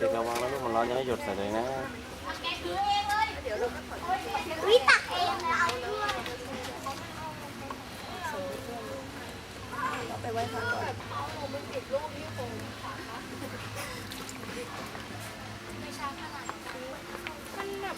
เด็กระวังนะลูกมันร้อนอย่าให้หยดใส่เลยนะวิตักเองเราด้วยไปไหว้พระก่อนมันแบบ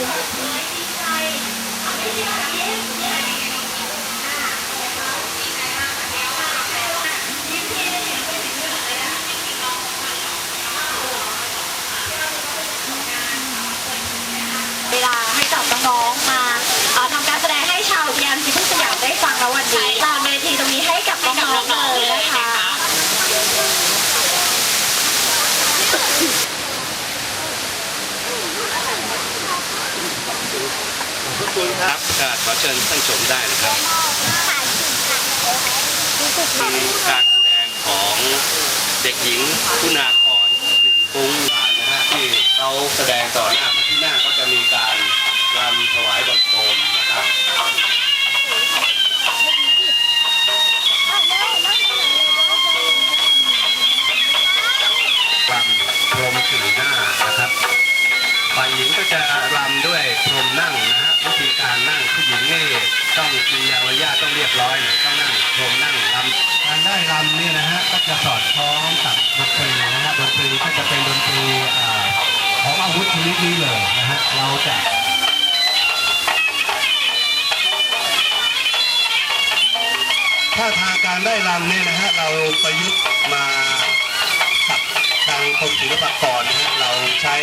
Yeah. ขอเชิญท่านชมได้นะครับมีการแสดงของเด็กหญิงคุณากรกรุ้งนะฮะที่เขาแสดงต่อหน้าที่หน้าก็จะมีการรำถวายบังคมนะครับรำพรมสี่หน้านะครับฝ่ายหญิงก็จะรำด้วยพรมนั่งนะฮะ วิธีการนั่งผู้หญิงนี่ต้องมียาวญาตต้องเรียบร้อยต้องนั่งพรมนั่งรำการได้รำเนี่ยนะฮะก็จะสอดคล้องกับดนตรีนะฮะดนตรีก็จะเป็นดนตรีของอาวุธชนิดนี้เลยนะฮะเราจะถ้าทางการได้รำเนี่ยนะฮะเราประยุกต์มากับทางกรมศิลปากรนะฮะเราใช้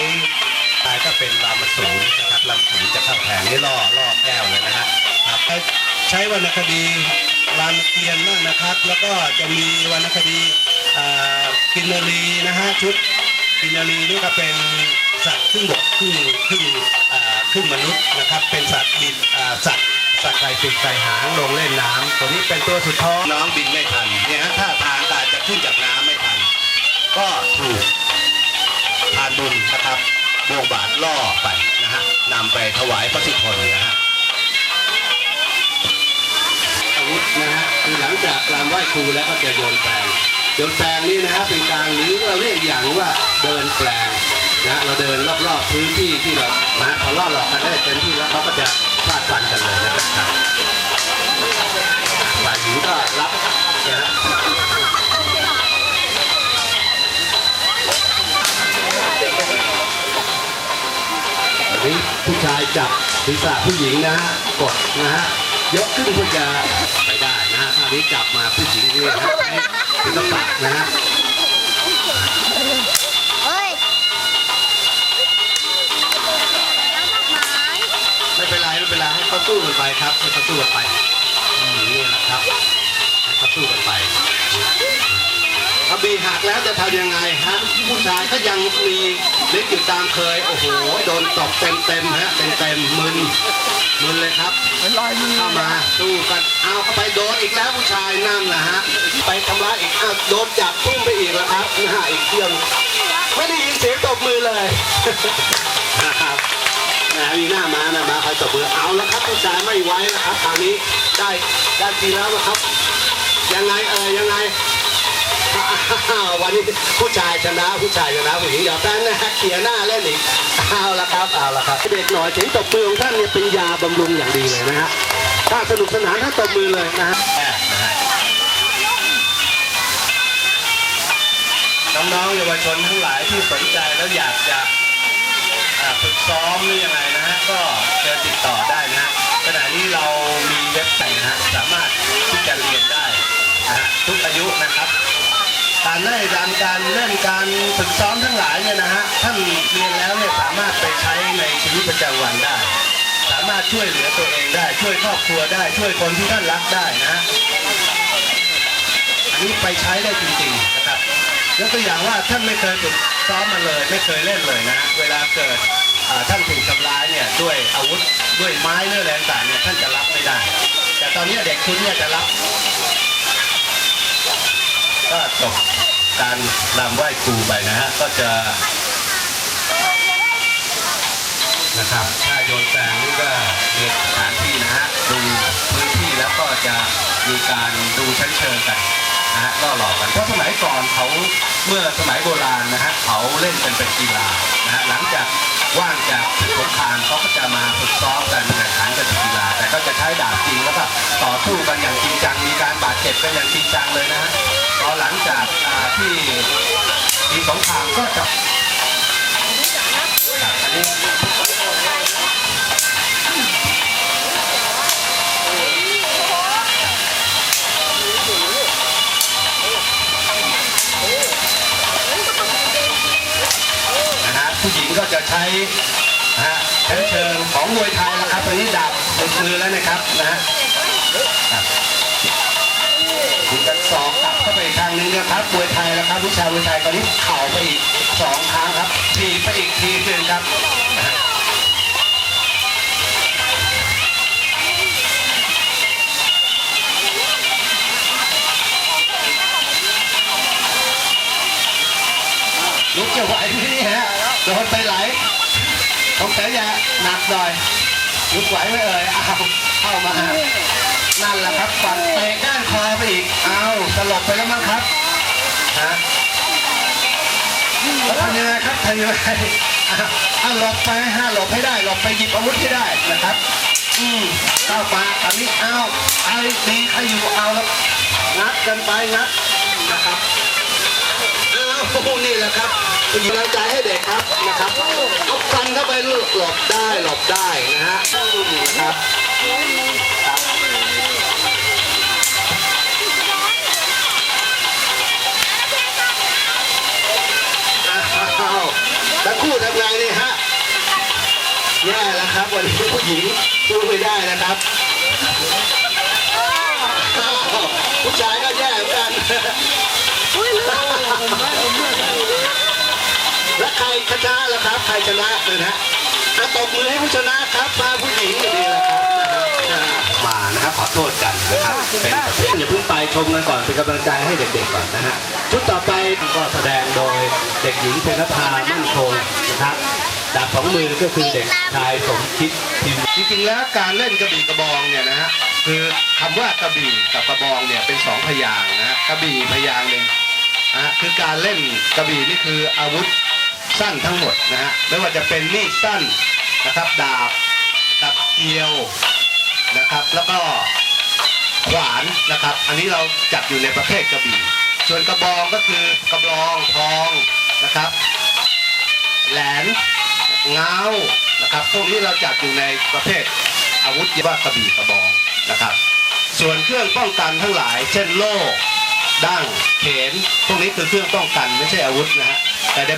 ายก็เป็นลามสูงนะครับลำสูงจะข้าแผงนี่ล่อล่อแก้วเลยนะฮะครับใช้วรรณคดีรามเกียรติ์มากนะครับ แล้วก็จะมีวรรณคดีอ่ากินนารีนะฮะชุดกินนารีนี่ก็เป็นสัตว์ครึ่งบกครึ่งครึ่งอ่าครึ่งมนุษย์นะครับ เป็นสัตว์บินอ่าสัตว์สัตว์ไก่ปีกไก่หางลงเล่นน้ำตัวนี้เป็นตัวสุดท้องน้องบินไม่ทันเนี่ยฮะถ้าทางอาจจะขึ้นจากน้ำไม่ทัน ก็ถูกทานบุญนะครับ บวงบาทล่อไปนะฮะนำไปถวายพระสุทนนะฮะอาวุธนะฮะคือหลังจากรำไหว้ครูแล้วก็จะโยนแปลงโยนแปลงนี่นะฮะเป็นการหรือเราเรียกอย่างว่าเดินแปลงนะฮะเราเดินรอบๆพื้นที่ที่เรานะพอล่อหลอกกันได้เต็มที่แล้วเขาก็จะฟาดฟันกันเลยนะครับ ผู้ชายจับศีรษะผู้หญิงนะฮะกดนะฮะยกขึ้นเพื่อจะไปได้นะฮะท่านี้จับมาผู้หญิงเนี่ยนะฮะใช้ศิลปะนะฮะเฮ้ยไม่เป็นไรไม่เป็นไรให้เขาสู้กันไปครับให้เขาสู้กันไปนี่แหละครับให้เขาสู้กันไปถ้าบีหักแล้วจะทำยังไงฮะ ชายก็ยังมีฤทธิ์อยู่ตามเคย โอ้โห โดนตบเต็มเต็มๆฮะเต็มเต็มๆมึนมึนเลยครับมันลอยมือเข้ามาสู้กันเอาเข้าไปโดนอีกแล้วผู้ชายนั่นนะฮะไปทำร้ายอีกอ้าวโดนจับตุ้มไปอีกแล้วครับนะฮะอีกเที่ยวไม่ได้ยินเสียงตบมือเลยนะครับนะมีหน้ามาหน้ามาใครตบมือเอาแล้วครับผู้ชายไม่ไว้แล้วครับคราวนี้ได้ได้ทีแล้วนะครับ ยังไงเออยังไงอ้า วันนี้ผู้ชายชนะผู้ชายชนะผู้หญิงย่าแป้นนะเขียหน้าเล่นอีกเอาละครับเอาละครับเด็กหน่อยเสียงตบมือของท่านเนี่ยเป็นยาบำรุงอย่างดีเลยนะฮะถ้าสนุกสนานท่านตบมือเลยนะฮะน้องๆเยาวชนทั้งหลายที่สนใจแล้วอยากจะฝึกซ้อมหรือยังไงนะฮะก็เชิญติดต่อได้นะฮะขณะนี้เรามีเว็บไซต์นะฮะสามารถที่จะเรียนได้นะฮะทุกอายุนะครับ การเล่นการการเล่นการฝึกซ้อมทั้งหลายเนี่ยนะฮะท่านเรียนแล้วเนี่ยสามารถไปใช้ในชีวิตประจำวันได้ สามารถช่วยเหลือตัวเองได้ ช่วยครอบครัวได้ ช่วยคนที่ท่านรักได้นะฮะอันนี้ไปใช้ได้จริงๆนะครับยกตัวอย่างว่าท่านไม่เคยฝึกซ้อมมาเลย ไม่เคยเล่นเลยนะเวลาเกิดท่านถูกทำร้ายเนี่ยด้วยอาวุธด้วยไม้เนื้อแรงต่างเนี่ยท่านจะรับไม่ได้ แต่ตอนนี้เด็กชุดเนี่ยจะรับ ก็จบการรำไหว้ครูไปนะฮะก็จะนะครับถ้าโยนแสงนี่ก็มีสถานที่นะฮะดูพื้นที่แล้วก็จะมีการดูชั้นเชิงกันนะฮะล่อหลอกกันเพราะสมัยก่อนเขาเมื่อสมัยโบราณนะฮะเขาเล่นกันเป็นกีฬานะฮะหลังจากว่างจากสงครามเขาก็จะมาฝึกซ้อมกันแข่งขันกันเป็นกีฬาแต่ก็จะใช้ดาบจริงแล้วก็ต่อสู้กันอย่างจริงจังมีการบาดเจ็บกันอย่างจริงจังเลยนะฮะ อหลังจากที่มีสงครามก็จะอันนี้ผู้หญิงก็จะใช้นะฮะชั้นเชิงของมวยไทยนะครับตอนนี้ดาบหนึ่งมือแล้วนะครับนะฮะครับมีกันสองก เข้าไปทางนึงนะครับมวยไทยแล้วครับวิชามวยไทยตอนนี้เข่าไปอีกสองครั้งครับทีไปอีกทีหนึ่งครับลุกจะไหวไหมเนี่ยฮะโดนไปไหลต้องแต่ยาหนักหน่อยลุกไหวไหมเอ่ยอ้าวเข้ามานั่นแหละครับฝันเตะก้านคอไปอีกเอา สลบไปแล้วมั้งครับฮะแล้วทำยังไงครับทำยังไงอะหลบไปฮะหลบให้ได้หลบไปหยิบอาวุธให้ได้นะครับ อืมเข้ามาตอนนี้เอาไอ้ดีใครอยู่เอาแล้วงัดกันไปงัดนะครับเอาวนี่แหละครับเป็นกำลังใจให้เด็กครับนะครับเอาฟันเข้าไปหลบได้หลบได้นะฮะนะครับ วครับวันนี้ผู้หญิงสู้ไม่ได้นะครับอ้าวผู้ชายก็แย่เหมือนกันแล้วใครชนะล่ะครับ ใครชนะเลยนะอะตบมือให้ผู้ชนะครับมาผู้หญิงก็ดีแล้วครับนะฮะมานะครับขอโทษกันนะครับเป็นประเภทอย่าเพิ่งไปชมกันก่อนเป็นกำลังใจให้เด็กๆก่อนนะฮะชุดต่อไปก็แสดงโดยเด็กหญิงเพญภามั่นคงนะครับ ดาบสองมือก็คือเด็กชายสมคิดพิมพ์จริงๆแล้วการเล่นกระบี่กระบองเนี่ยนะฮะคือคำว่ากระบี่กับกระบองเนี่ยเป็นสองพยางนะฮะกระบี่พยางหนึ่งนะฮะคือการเล่นกระบี่นี่คืออาวุธสั้นทั้งหมดนะฮะไม่ว่าจะเป็นมีดสั้นนะครับดาบกับเกลียวนะครับ แล้วก็ขวานนะครับ อันนี้เราจัดอยู่ในประเภทกระบี่ ส่วนกระบองก็คือกระบองทองนะครับ แหลน งานะครับพวกนี้เราจัดอยู่ในประเภทอาวุธที่ว่ากระบี่กระบองนะครับ ส่วนเครื่องป้องกันทั้งหลาย เช่นโล่ดั้งเขนพวกนี้คือเครื่องป้องกันไม่ใช่อาวุธนะฮะแต่ได้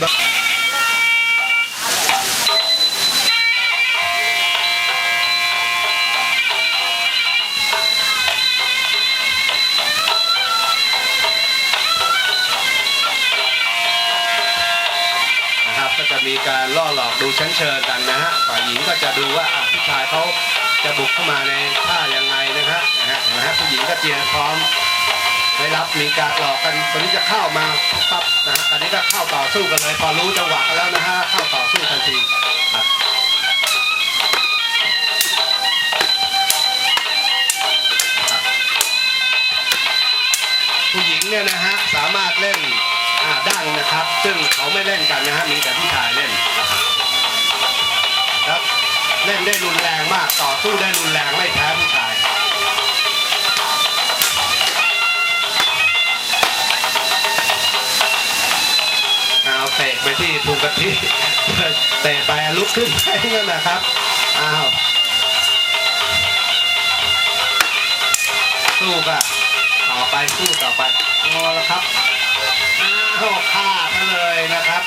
มีการล่อหลอกดูชั้นเชิงกันนะฮะฝ่ายหญิงก็จะดูว่าผู้ชายเขาจะบุกเข้ามาในท่ายังไงนะฮะนะฮะนะฮะผู้หญิงก็เตรียมพร้อมได้รับมีการหลอกกันตอนนี้จะเข้ามาปั๊บนะฮะตอนนี้ก็เข้าต่อสู้กันเลย พอรู้จังหวะกันแล้วนะฮะเข้าต่อสู้ทันทีผู้หญิงเนี่ยนะฮะสามารถเล่นดั้งนะครับ ซึ่งเขาไม่เล่นกันนะฮะมีแต่ผู้ชาย มากต่อสู้ได้รุนแรงไม่แพ้ผู้ชายเอาเตะไปที่ภูกะทิเตะไปลุกขึ้นไปนั่นนะครับอ้าวสู้ป่ะต่อไปสู้ต่อไปเอาละครับอ้าวฆ่ากันเลยนะครับ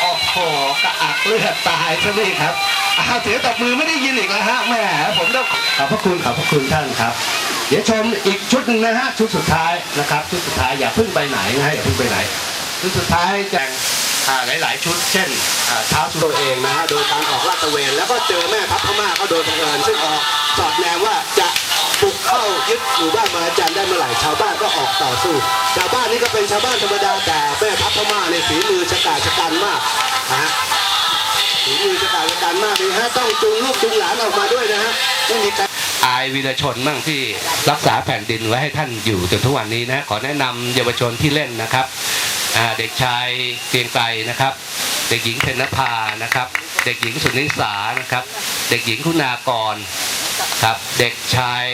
โอ้โหกระอักเลือดตายซะนี่ครับ อาเสียงตบมือไม่ได้ยินอีกแล้วฮะแหมผมต้องขอบพระคุณขอบพระคุณท่านครับ เดี๋ยวชมอีกชุดหนึ่งนะฮะชุดสุดท้ายนะครับ ชุดสุดท้ายอย่าเพิ่งไปไหนนะฮะอย่าเพิ่งไปไหน ชุดสุดท้ายแจงอ่าหลาย ๆ ชุดเช่นอ่าเท้าสุดตัวเองนะฮะโดยการออกลาดตระเวนแล้วก็เจอแม่ทัพพม่าก็โดยบังเอิญซึ่งออกสอดแนมว่าจะบุกเข้ายึดหมู่บ้านมาจันได้เมื่อไหร่ชาวบ้านก็ออกต่อสู้ ชาวบ้านนี่ก็เป็นชาวบ้านธรรมดาแต่แม่ทัพพม่าในฝีมือชะกาจชะกันมากนะฮะ ฝีมือจะการกันมากเลยฮะต้องจูงลูกจูงหลานออกมาด้วยนะฮะไม่มีการอายวีรชนมั่งที่รักษาแผ่นดินไว้ให้ท่านอยู่จนทุกวันนี้นะขอแนะนำเยาวชนที่เล่นนะครับเด็กชายเกรียงไกรนะครับ เด็กหญิงเพนภานะครับ เด็กหญิงสุนิสานะครับ เด็กหญิงคุณากรครับ เด็กชาย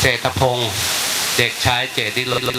เศรษฐพงศ์เด็กชายเจติล